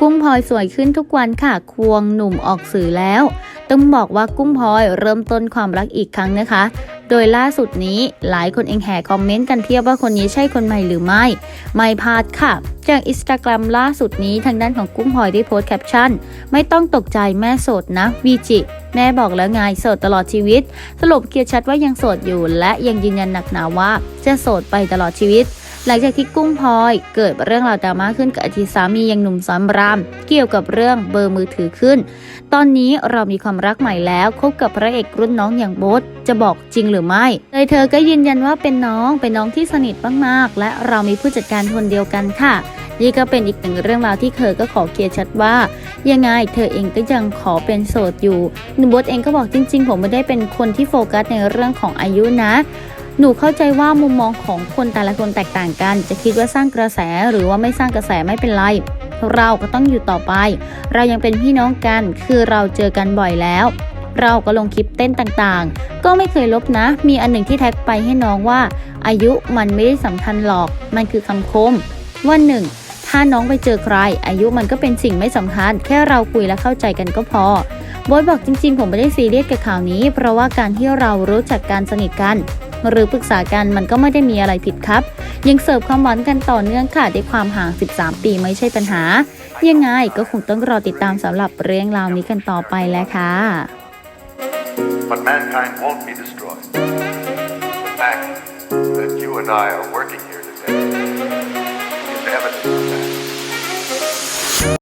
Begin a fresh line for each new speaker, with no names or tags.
กุ้งพลอยสวยขึ้นทุกวันค่ะ ควงหนุ่มออกสื่อแล้ว ต้องบอกว่ากุ้งพลอยเริ่มต้นความรักอีกครั้งนะคะ โดยล่าสุดนี้หลายคนเองแห่คอมเมนต์กันเทียบว่าคนนี้ใช่คนใหม่หรือไม่ ไม่พลาดค่ะ จากอินสตาแกรมล่าสุดนี้ทางด้านของกุ้งพลอยได้โพสต์แคปชั่น ไม่ต้องตกใจแม่โสดนะวีจิแม่บอกแล้วไงโสดตลอดชีวิต สรุปเคลียร์ชัดว่ายังโสดอยู่ และยังยืนยันหนักหนาว่าจะโสดไปตลอดชีวิต หลังจากที่กุ้งพลอย เกิดเรื่องราวดราม่าขึ้นกับอดีตสามียังหนุ่มสอนราม เกี่ยวกับเรื่องเบอร์มือถือขึ้น ตอนนี้เรามีความรักใหม่แล้วคบกับพระเอกรุ่นน้องอย่างโบ๊ทจะบอกจริงหรือไม่โดยเธอก็ยืนยันว่าเป็นน้องเป็นน้องที่สนิทมากๆ และเรามีผู้จัดการคนเดียวกันค่ะนี่ก็เป็นอีกหนึ่งเรื่องราวที่เธอก็ขอเคลียร์ชัดว่า ยังไงเธอเองก็ยังขอเป็นโสดอยู่หนุ่มโบ๊ทเองก็บอกจริง ๆ ผมไม่ได้เป็นคนที่โฟกัสในเรื่องของอายุนะ หนูเข้าใจว่ามุมมองของคนแต่ละคนแตกต่างกัน จะคิดว่าสร้างกระแสหรือว่าไม่สร้างกระแสไม่เป็นไร เราก็ต้องอยู่ต่อไป เรายังเป็นพี่น้องกัน คือเราเจอกันบ่อยแล้ว เราก็ลงคลิปเต้นต่างๆ ก็ไม่เคยลบนะ มีอันหนึ่งที่แท็กไปให้น้องว่า อายุมันไม่ได้สำคัญหรอก มันคือคำคม วันหนึ่งถ้าน้องไปเจอใคร อายุมันก็เป็นสิ่งไม่สำคัญ แค่เราคุยและเข้าใจกันก็พอ โบอยบอกจริงๆ ผมไม่ได้ซีเรียสกับข่าวนี้ เพราะว่าการที่เรารู้จักการสนิทกัน หรือปรึกษากันมันก็ไม่ได้มีอะไรผิดครับ ยังเสิร์ฟความหวานกันต่อเนื่องค่ะด้วยความห่าง 13 ปีไม่ใช่ปัญหา ยังไงก็คงต้องรอติดตามสำหรับเรื่องราวนี้กันต่อไปแล้วค่ะ
But mankind won't be destroyed. The fact that you and I are